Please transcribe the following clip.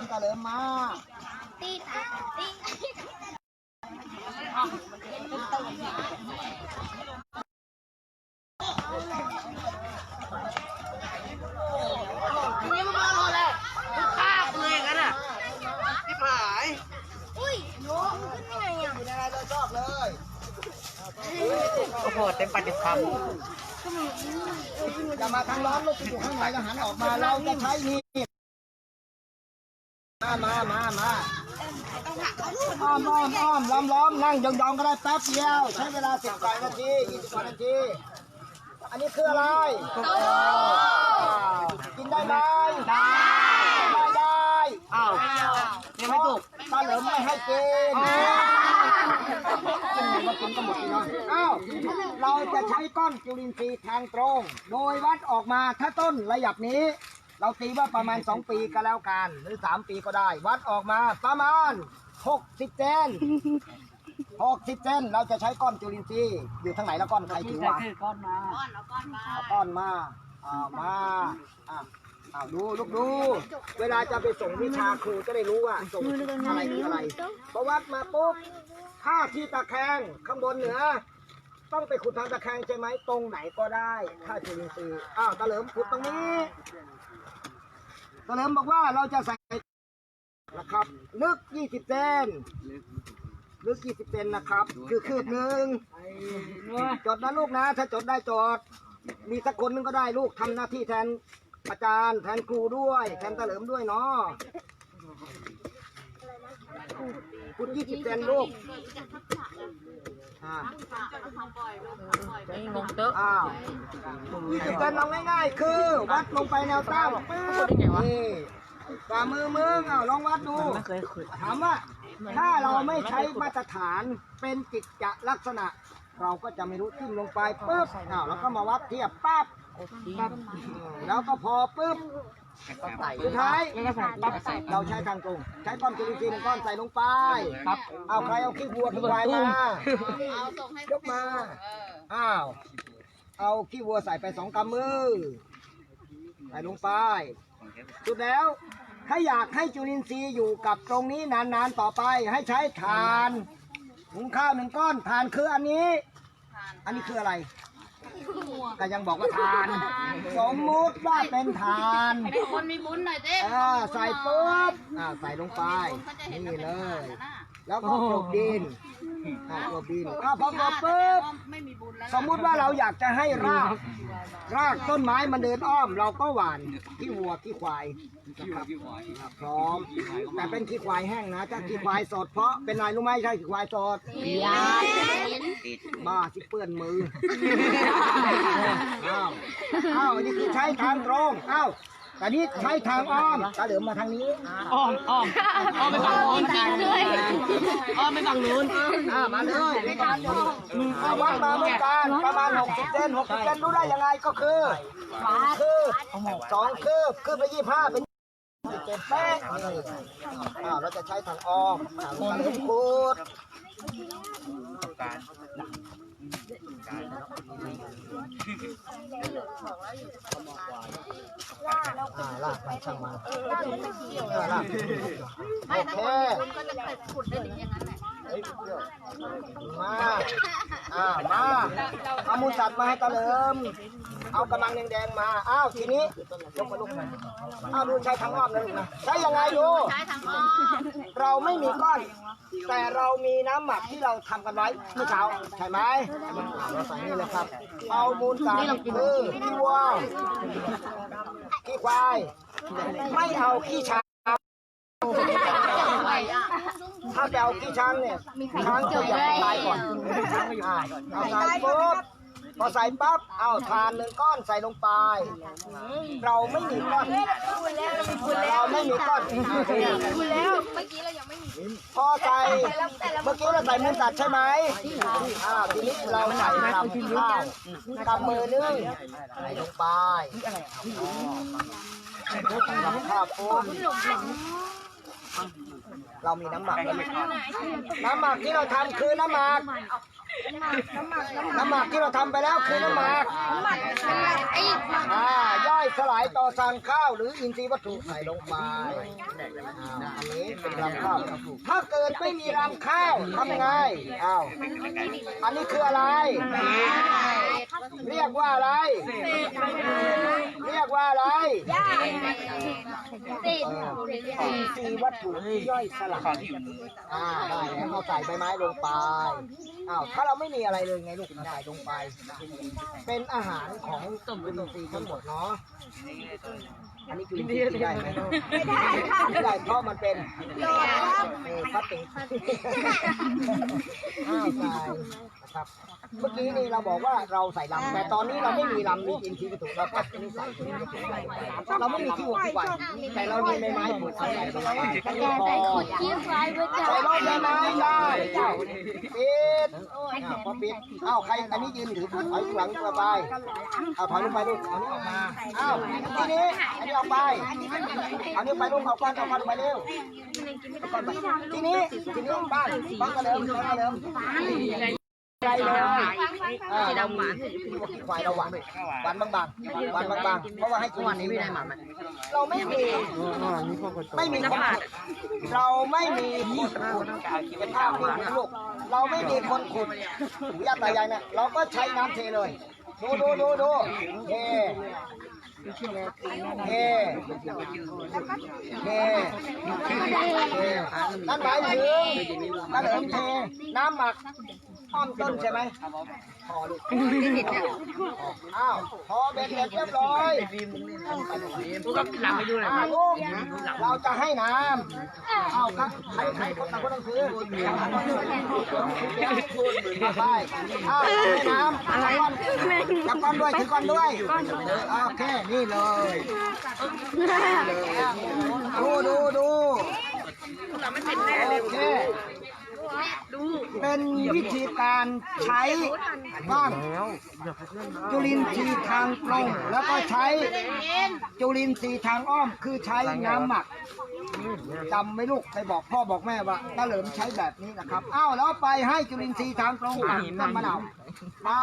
ามตาเลิมมาตีตีนี่มันมาหมดแล้วมึงฆ่ากูเลยกันอะที่หายอุ้ยโน้มขึ้นไงอะกินอะไรเราชอบเลยโอ้โหเต็มปากเต็มคอย่ามาทางร้อนลูกอยู่ข้างในแล้วหันออกมาเราจะใช้มีด มามามามาอ้อมอ้อมอ้อมล้อมล้อมนั่งยองๆก็ได้แป๊บเดียว ใช้เวลาสิบกว่านาทียี่สิบกว่านาที อันนี้คืออะไรกินได้ไหมได้ไม่ได้อ้าวยังไม่ถูกตาเหลิมไม่ให้กินมากินก็หมดทีนะอ้าวเราจะใช้ก้อนจุลินทรีย์ทางตรง โดยวัดออกมาถ้าต้นระยับนี้ เราตีว่าประมาณ 2 ปีก็แล้วกัน หรือ 3 ปีก็ได้ วัดออกมาประมาณ 60เซน60เซนเราจะใช้ก้อนจุลินทรีย์อยู่ทางไหนแล้วก้อนใครถือวะก้อนมาเอาก้อนมาเอามาอะเอาดูลูกดู เวลาจะไปส่งวิชาครูจะได้รู้ว่าส่งอะไรคืออะไรพอวัดมาปุ๊บถ้าที่ตะแคงข้างบนเหนือ ต้องไปขุดทางตะแคงใช่ไหมตรงไหนก็ได้ถ้าจุลินทรีย์อ้าวตะเหลิมขุดตรงนี้ตะเห ลิมบอกว่าเราจะใส่นะครับ ลึก 20 เซนลึก 20 เซนนะครับ คือคืบหนึ่งจดนะลูกนะ ถ้าจดได้จด มีสักคนนึงก็ได้ลูกทำหน้าที่แทนอาจารย์ แทนครูด้วย แทนตะเหลิมด้วยเนาะ คุณยี่สิบเซนลูกอ่างงเตอะอ้าวยี่สิบเซนลองง่ายๆ คือวัดลงไปแนวตั้งปึ๊บนี่ฝ่ามือมึงอ้าวลองวัดดู ไม่เคยขุดถามว่า ถ้าเราไม่ใช้มาตรฐานเป็นกิจจลักษณะ เราก็จะไม่รู้ทิ้งลงไปปุ๊บอ้าวแล้วก็มาวัดเทียบปั๊บแล้วก็พอปุ๊บ สุดท้ายแล้วก็ใส่ปั๊บใส่เราใช้ทางตรง ใช้ก้อนจุลินทรีย์หนึ่งก้อนใส่ลงไปครับเอาใครเอาขี้วัวขี้ควายมายกมา อ้าว เอาขี้วัวใส่ไปสองกำมือ ใส่ลงไป สุดแล้วถ้าอยากให้จุลินทรีย์อยู่กับตรงนี้นานๆต่อไป ให้ใช้ถ่านหุงข้าวหนึ่งก้อนถ่านคืออันนี้ อันนี้คืออะไร ก็ยังบอกว่าถ่าน สมมุติว่าเป็นถ่านเป็นคนมีบุญหน่อยเจ๊อ่าใส่ปุ๊บอ่าใส่ลงไป นี่เลย แล้วก็กลบดินอ่ากลบดินอ่าพอกลบปุ๊บ ไม่มีบุญแล้วสมมุติว่าเราอยากจะให้ราก รากต้นไม้มันเดินอ้อม เราก็หว่านขี้วัวขี้ควายนะครับพร้อม แต่เป็นขี้ควายแห้งนะถ้าขี้ควายสดเพราะเป็นไรรู้ไหมใช่ขี้ควายสดบ้าที่เปื้อนมืออ้าวอ้าวอันนี้คือใช้ทางตรงอ้าว แต่นี้ใช้ทางอ้อมตาเหลือมมาทางนี้อ้อมอ้อมอ้อมไปฝั่งโน้นอ้อมไปฝั่งโน้นอ่ามาเลยเอาวัดมาเมื่อการประมาณ60เซน60เซนรู้ได้ยังไงก็คือคืบสองคืบคืบไปยี่ห้าเป็นเจ็ดแป๊ะนี่อ่าเราจะใช้ทางอ้อมอ่าเราจะพูด อ่าลากไปช่างมาลากไม่เกี่ยวลากไม่ถ้าคนมันก็จะเกิดขุดได้งอย่างนั้นแหละ มาอ่ามาเอามูลสัตว์มาให้ตาเลิม เอากำลังแดงๆมา อ้าวทีนี้ยกมาลูกมาอ้าวดูใช้ทางอ้อมนะลูกนะใช้ยังไงดูใช้ทางอ้อมเราไม่มีก้อน แต่เรามีน้ำหมักที่เราทำกันไว้เมื่อเช้าใช่ไหมเราใส่นี่เลยครับ เอามูลสัตว์คือขี้วัวขี้ควาย ไม่เอาขี้ช้าง ถ้าจะเอาขี้ช้างเนี่ยช้างจะอยากตายก่อนอ่าเอาใส่ปุ๊บพอใส่ปั๊บเอาทานหนึ่งก้อนใส่ลงไป เราไม่มีก้อนเราไม่มีก้อนคุณแล้วเมื่อกี้เรายังไม่มีพอใส่เมื่อกี้เราใส่มูลสัตว์ใช่ไหมอ่าทีนี้เราใส่กำข้าวกำมือนึงใส่ลงไปกำข้าวปุ๊บ เรามีน้ำหมักน้ำหมักที่เราทำคือน้ำหมักน้ำหมักที่เราทำไปแล้วคือน้ำหมักไอ้อ่าย่อยสสลายต่อสารข้าวหรืออินทรีย์วัตถุใส่ลงไปอ่าอันนี้เป็นรำข้าว ถ้าเกิดไม่มีรำข้าวทำไงอ้าวอันนี้คืออะไร เรียกว่าอะไร เรียกว่าอะไรตีตีวัตถุที่ย่อยสลายอ่าได้แล้วเราใส่ใบไม้ลงไปอ้าวถ้าเราไม่มีอะไรเลยไงลูกใส่ลงไป เป็นอาหารของต้นทรีย์ทั้งหมดเนาะ อันนี้คืออินทรีย์ที่ได้ไหมไม่ได้ไม่ได้เพราะมันเป็นเออพลาสติกอ้าวใส่นะครับ เมื่อกี้นี่เราบอกว่าเราใส่ลำแต่ตอนนี้เราไม่มีลำมีอินทรีย์วัตถุเราก็ไม่ใส่อินทรีย์วัตถุไปเราไม่มีที่หัวที่ไหวแต่เรามีใบไม้ปลูกเอาใส่ลงไปแค่นี้พอยิ้มไว้ไว้จ้ะใส่รอบได้ไหมได้ปิดอ่าพอปิดเอ้าใครอันนี้ยืนถือถอยหลังตัวไปเอาถอยลงไปลูกเอานี้ออกมาเอ้าทีนี้อันนี้ออกไป เอานี้ไปลูกเอาก้อนเอาก้อนไปเร็วเอาก้อนไปทีนี้ทีนี้บ้านบ้านกระเลิมบ้านกระเลิมอะไรเลยอ่าเรามีควายเราหวานหวานบางๆหวานบางๆเพราะว่าให้กินวันนี้ไม่ได้หมาเราไม่มีไม่มีคนขุดเราไม่มีคนขุดเป็นภาพที่นะลูกเราไม่มีคนขุดย่าตายายเนี่ยเราก็ใช้น้ำเทเลยดูดูดูดูเท เทเทเนั่นหมายถึงนั่นเอิมเทน้ำหมักอ้อมต้นใช่ไหมพอลูกอ้าวพอเบ็ดเสร็จเรียบร้อยลูกก็หลังไปดูหน่อยอ่าลูกเราจะให้น้ำเอาครับใครใครคนต่างคนต่างซื้อไปอ้าวให้น้ำอะไรจับก้อนด้วยถือก้อนด้วยโอเคนี่เลยดูดูดูโอเคเป็นวิธีการใช้บ้างจุลินทรีย์ทางตรงแล้วก็ใช้จุลินทรีย์ทางอ้อมคือใช้น้ำหมักจำไม่ลูกไปบอกพ่อบอกแม่ว่าตาเหลิมใช้แบบนี้นะครับอ้าวแล้วไปให้จุลินทรีย์ทางตรงกับต้นมะนาวมา